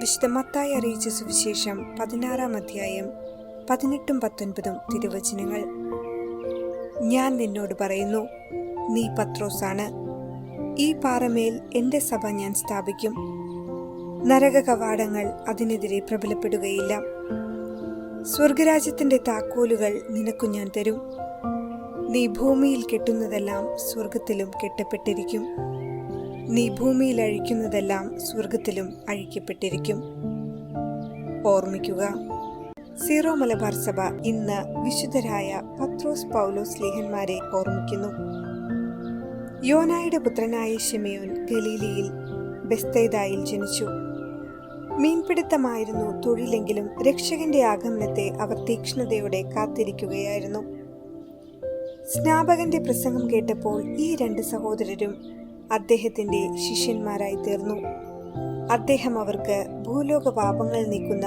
വിശുദ്ധ മത്തായി അറിയിച്ച സുവിശേഷം പതിനാറാം അധ്യായം പതിനെട്ടും പത്തൊൻപതും തിരുവചനങ്ങൾ. ഞാൻ നിന്നോട് പറയുന്നു നീ പത്രോസാണ്. ഈ പാറമേൽ എന്റെ സഭ ഞാൻ സ്ഥാപിക്കും. നരക കവാടങ്ങൾ അതിനെതിരെ പ്രബലപ്പെടുകയില്ല. സ്വർഗരാജ്യത്തിന്റെ താക്കോലുകൾ നിനക്കു ഞാൻ തരും. നീ ഭൂമിയിൽ കെട്ടുന്നതെല്ലാം സ്വർഗത്തിലും കെട്ടപ്പെട്ടിരിക്കും. നീ ഭൂമിയിൽ അഴിക്കുന്നതെല്ലാം സ്വർഗത്തിലും അഴിക്കപ്പെട്ടിരിക്കും. ഓർമ്മിക്കുക സീറോ മലബാർ സഭ ഇന്ന് വിശുദ്ധരായ പത്രോസ് പൗലോസ് ലേഹന്മാരെ ഓർമ്മിക്കുന്നു. യോനായുടെ പുത്രനായ ഷിമയോൻ ഗലീലിയിൽ ബെസ്തൈദായിൽ ജനിച്ചു. മീൻപിടുത്തമായിരുന്നു തൊഴിലെങ്കിലും രക്ഷകന്റെ ആഗമനത്തെ അവർ തീക്ഷ്ണതയോടെ കാത്തിരിക്കുകയായിരുന്നു. സ്നാപകന്റെ പ്രസംഗം കേട്ടപ്പോൾ ഈ രണ്ട് സഹോദരരും അദ്ദേഹത്തിന്റെ ശിഷ്യന്മാരായി തീർന്നു അദ്ദേഹം അവർക്ക് ഭൂലോക പാപങ്ങൾ നീക്കുന്ന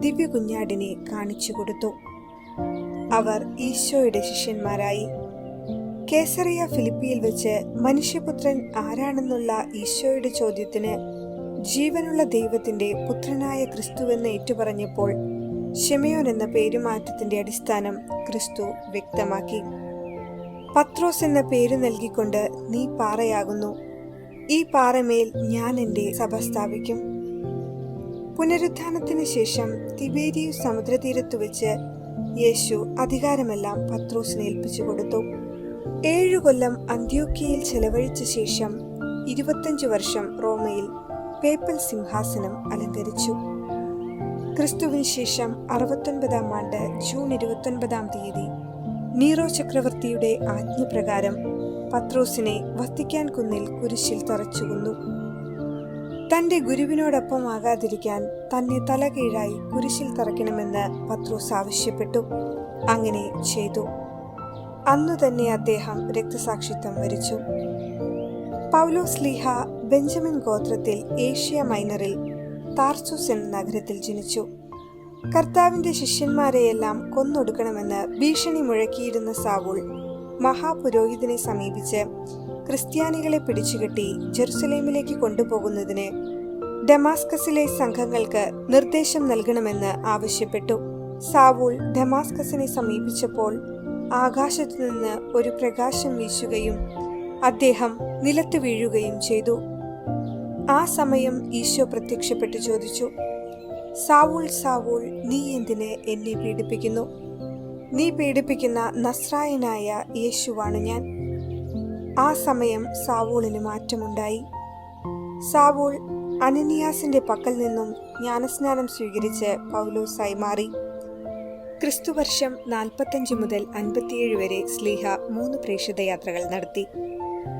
ദിവ്യ കുഞ്ഞാടിനെ കാണിച്ചു കൊടുത്തു. അവർ ഈശോയുടെ ശിഷ്യന്മാരായി. കേസറിയ ഫിലിപ്പിയിൽ വെച്ച് മനുഷ്യപുത്രൻ ആരാണെന്നുള്ള ഈശോയുടെ ചോദ്യത്തിന് ജീവനുള്ള ദൈവത്തിന്റെ പുത്രനായ ക്രിസ്തുവെന്ന് ഏറ്റുപറഞ്ഞപ്പോൾ ഷെമയോൻ എന്ന പേരുമാറ്റത്തിന്റെ അടിസ്ഥാനം ക്രിസ്തു വ്യക്തമാക്കി. പത്രോസ് എന്ന പേര് നൽകിക്കൊണ്ട് നീ പാറയാകുന്നു. ഈ പാറമേൽ ഞാൻ എന്റെ സഭ സ്ഥാപിക്കും. പുനരുത്ഥാനത്തിന് ശേഷം തിബേരിയു സമുദ്രതീരത്തു വെച്ച് യേശു അധികാരമെല്ലാം പത്രോസിനെ ഏൽപ്പിച്ചു കൊടുത്തു. ഏഴു കൊല്ലം അന്ത്യോക്കിയയിൽ ചെലവഴിച്ച ശേഷം ഇരുപത്തഞ്ചു വർഷം റോമയിൽ പേപ്പൽ സിംഹാസനം അലങ്കരിച്ചു. ക്രിസ്തുവിന് ശേഷം അറുപത്തൊൻപതാം ആണ്ട് ജൂൺ ഇരുപത്തൊൻപതാം തീയതി നീറോ ചക്രവർത്തിയുടെ ആജ്ഞപ്രകാരം പത്രോസിനെ വത്തിക്കാൻ കുന്നിൽ കുരിശിൽ തറച്ചുകൊന്നു. തന്റെ ഗുരുവിനോടൊപ്പം ആകാതിരിക്കാൻ തന്നെ തലകീഴായി കുരിശിൽ തറയ്ക്കണമെന്ന് പത്രോസ് ആവശ്യപ്പെട്ടു. അങ്ങനെ ചെയ്തു. അന്നു തന്നെ അദ്ദേഹം രക്തസാക്ഷിത്വം വരിച്ചു. പൗലോസ് ലീഹ ബെഞ്ചമിൻ ഗോത്രത്തിൽ ഏഷ്യ മൈനറിൽ താർസൂസ് എന്ന നഗരത്തിൽ ജനിച്ചു. കർത്താവിന്റെ ശിഷ്യന്മാരെയെല്ലാം കൊന്നൊടുക്കണമെന്ന് ഭീഷണി മുഴക്കിയിരുന്ന സാവൂൾ മഹാപുരോഹിതനെ സമീപിച്ച് ക്രിസ്ത്യാനികളെ പിടിച്ചുകെട്ടി ജെറുസലേമിലേക്ക് കൊണ്ടുപോകുന്നതിന് ഡമാസ്കസിലെ സംഘങ്ങൾക്ക് നിർദ്ദേശം നൽകണമെന്ന് ആവശ്യപ്പെട്ടു. സാവൂൾ ഡമാസ്കസിനെ സമീപിച്ചപ്പോൾ ആകാശത്തു നിന്ന് ഒരു പ്രകാശം വീശുകയും അദ്ദേഹം നിലത്ത് വീഴുകയും ചെയ്തു. ആ സമയം ഈശോ പ്രത്യക്ഷപ്പെട്ടു ചോദിച്ചു സാവൂൾ സാവൂൾ നീ എന്തിന് എന്നെ പീഡിപ്പിക്കുന്നു? നീ പീഡിപ്പിക്കുന്ന നസ്രായനായ യേശുവാണ് ഞാൻ. ആ സമയം സാവൂളിന് മാറ്റമുണ്ടായി. സാവൂൾ അനനിയാസിന്റെ പക്കൽ നിന്നും ജ്ഞാനസ്നാനം സ്വീകരിച്ച് പൗലോസായി മാറി. ക്രിസ്തുവർഷം നാൽപ്പത്തഞ്ച് മുതൽ അൻപത്തിയേഴ് വരെ സ്ലീഹ മൂന്ന് പ്രേക്ഷിത യാത്രകൾ നടത്തി.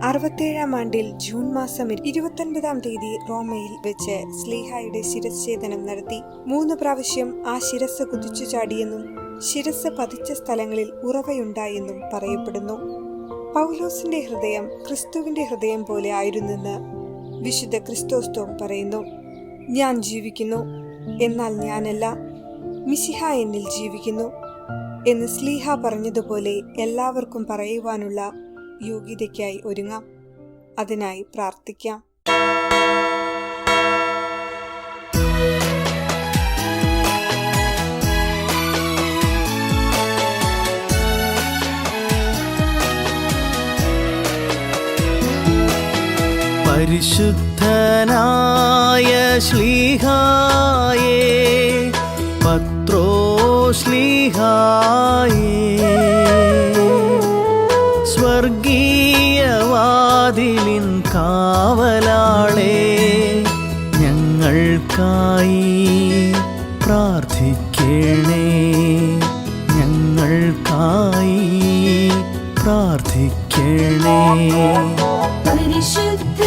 അറുപത്തേഴാം ആണ്ടിൽ ജൂൺ മാസം ഇരുപത്തൊൻപതാം തീയതി റോമയിൽ വെച്ച് സ്ലീഹായുടെ ശിരച്ഛേദനം നടത്തി. മൂന്ന് പ്രാവശ്യം ആ ശിരസ് കുതിച്ചു ചാടിയെന്നും ശിരസ് പതിച്ച സ്ഥലങ്ങളിൽ ഉറവയുണ്ടായെന്നും പറയപ്പെടുന്നു. പൗലോസിന്റെ ഹൃദയം ക്രിസ്തുവിന്റെ ഹൃദയം പോലെ ആയിരുന്നെന്ന് വിശുദ്ധ ക്രിസ്തോസ്തോം പറയുന്നു. ഞാൻ ജീവിക്കുന്നു എന്നാൽ ഞാനല്ല. മിശിഹ എന്നിൽ ജീവിക്കുന്നു എന്ന് സ്ലീഹ പറഞ്ഞതുപോലെ എല്ലാവർക്കും പറയുവാനുള്ള യോഗ്യതയ്ക്കായി ഒരുങ്ങാം. അതിനായി പ്രാർത്ഥിക്കാം. പരിശുദ്ധനായ ശ്ലീഹായേ പത്രോ ശ്ലീഹായേ പ്രാർത്ഥിക്കണേ പരിശുദ്ധനായ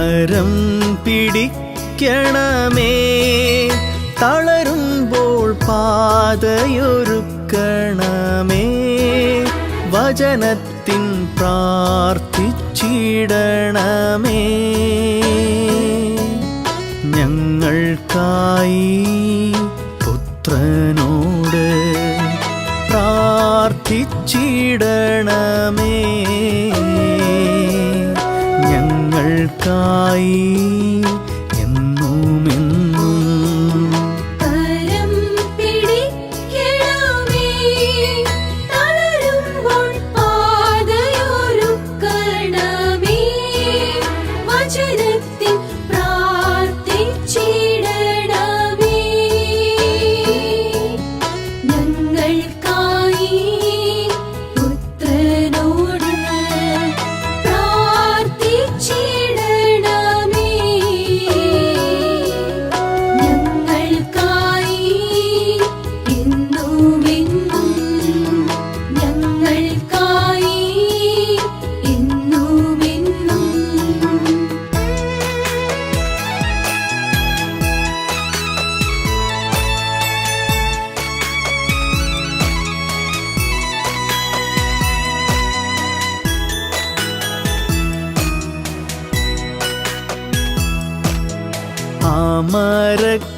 നയിക്കണമേ തളരുമ്പോൾ പാതയൊരുക്കണമേ. വചനത്തിൻ പ്രാർത്ഥിച്ചിടണമേ. ഞങ്ങൾക്കായി പുത്രനോട് പ്രാർത്ഥിച്ചിടണമേ ഞങ്ങൾക്കായി എന്നുമെന്നും അമരക്കാരനാം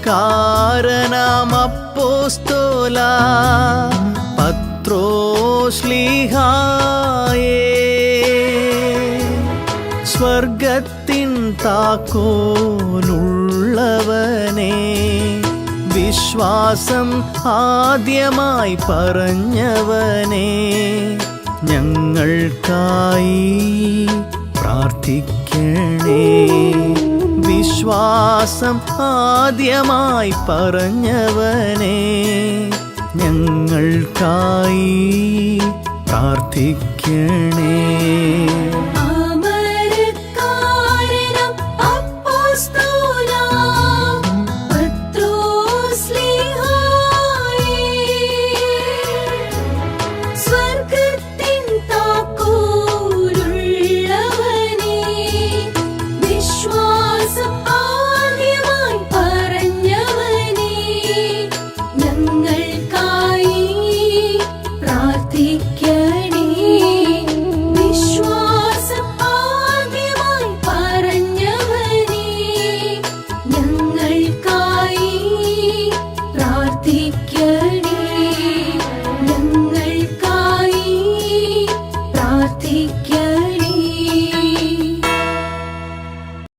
അപ്പോസ്തോല പത്രോശ്ലീഹായേ സ്വർഗത്തിൻ താക്കോലുള്ളവനെ വിശ്വാസം ആദ്യമായി പറഞ്ഞവനെ ഞങ്ങൾക്കായി പ്രാർത്ഥിക്കണേ. വിശ്വാസം ആദ്യമായി പറഞ്ഞവനെ ഞങ്ങൾക്കായി പ്രാർത്ഥിക്കണേ.